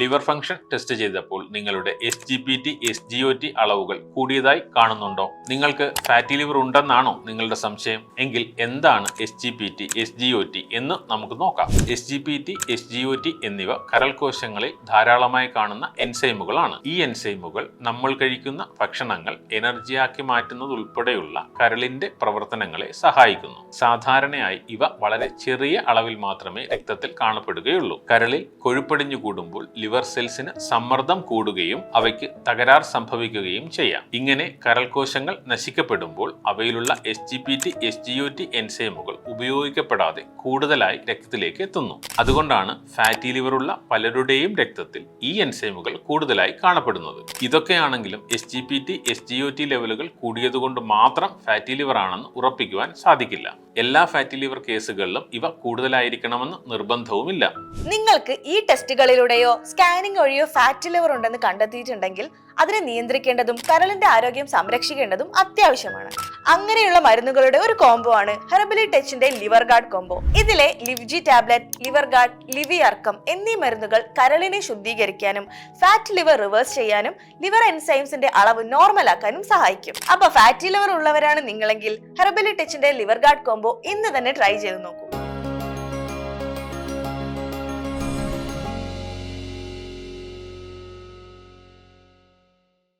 Liver function test ചെയ്തപ്പോൾ നിങ്ങളുടെ S G P T S G O T അളവുകൾ കൂടിയതായി കാണുന്നുണ്ടോ? നിങ്ങൾക്ക് ഫാറ്റി ലിവർ ഉണ്ടെന്നാണോ നിങ്ങളുടെ സംശയം? എങ്കിൽ എന്താണ് S G P T S G O T എന്ന് നമുക്ക് നോക്കാം. S G P T S G O T എന്നിവ കരൾ കോശങ്ങളിൽ ധാരാളമായി കാണുന്ന എൻസൈമുകളാണ്. ഈ എൻസൈമുകൾ നമ്മൾ കഴിക്കുന്ന ഭക്ഷണങ്ങൾ എനർജിയാക്കി മാറ്റുന്നത് ഉൾപ്പെടെയുള്ള കരളിന്റെ പ്രവർത്തനങ്ങളെ സഹായിക്കുന്നു. സാധാരണയായി ഇവ വളരെ ചെറിയ അളവിൽ മാത്രമേ രക്തത്തിൽ കാണപ്പെടുകയുള്ളൂ. കരളിൽ കൊഴുപ്പടിഞ്ഞു കൂടുമ്പോൾ ലിവർ സെൽസിന് സമ്മർദ്ദം കൂടുകയും അവയ്ക്ക് തകരാർ സംഭവിക്കുകയും ചെയ്യാം. ഇങ്ങനെ കരൾ കോശങ്ങൾ നശിക്കപ്പെടുമ്പോൾ അവയിലുള്ള S G P T S G O T എൻസൈമുകൾ ഉപയോഗിക്കപ്പെടാതെ കൂടുതലായി രക്തത്തിലേക്ക് എത്തുന്നു. അതുകൊണ്ടാണ് ഫാറ്റി ലിവറുള്ള പലരുടെയും രക്തത്തിൽ ഈ എൻസൈമുകൾ കൂടുതലായി കാണപ്പെടുന്നത്. ഇതൊക്കെയാണെങ്കിലും S G P T S G O T ലെവലുകൾ കൂടിയതുകൊണ്ട് മാത്രം ഫാറ്റി ലിവർ ആണെന്ന് ഉറപ്പിക്കുവാൻ സാധിക്കില്ല. എല്ലാ ഫാറ്റി ലിവർ കേസുകളിലും ഇവ കൂടുതലായിരിക്കണമെന്ന് നിർബന്ധവുമില്ല. നിങ്ങൾക്ക് ഈ ടെസ്റ്റുകളിലൂടെയോ സ്കാനിംഗ് വഴിയോ ഫാറ്റി ലിവർ ഉണ്ടെന്ന് കണ്ടെത്തിയിട്ടുണ്ടെങ്കിൽ അതിനെ നിയന്ത്രിക്കേണ്ടതും കരളിന്റെ ആരോഗ്യം സംരക്ഷിക്കേണ്ടതും അത്യാവശ്യമാണ്. അങ്ങനെയുള്ള മരുന്നുകളുടെ ഒരു കോംബോ ആണ് ഹെർബലി ടച്ചിന്റെ ലിവർ ഗാർഡ് കോംബോ. ഇതിലെ ലിവ്ജി ടാബ്ലറ്റ് ലിവർ ഗാർഡ് ലിവി അർക്കം എന്നീ മരുന്നുകൾ കരളിനെ ശുദ്ധീകരിക്കാനും ഫാറ്റ് ലിവർ റിവേഴ്സ് ചെയ്യാനും ലിവർ എൻസൈംസിന്റെ അളവ് നോർമൽ ആക്കാനും സഹായിക്കും. അപ്പൊ ഫാറ്റി ലിവർ ഉള്ളവരാണ് നിങ്ങളെങ്കിൽ ഹെർബലി ടച്ചിന്റെ ലിവർ ഗാർഡ് കോംബോ ഇന്ന് തന്നെ ട്രൈ ചെയ്ത് നോക്കൂ.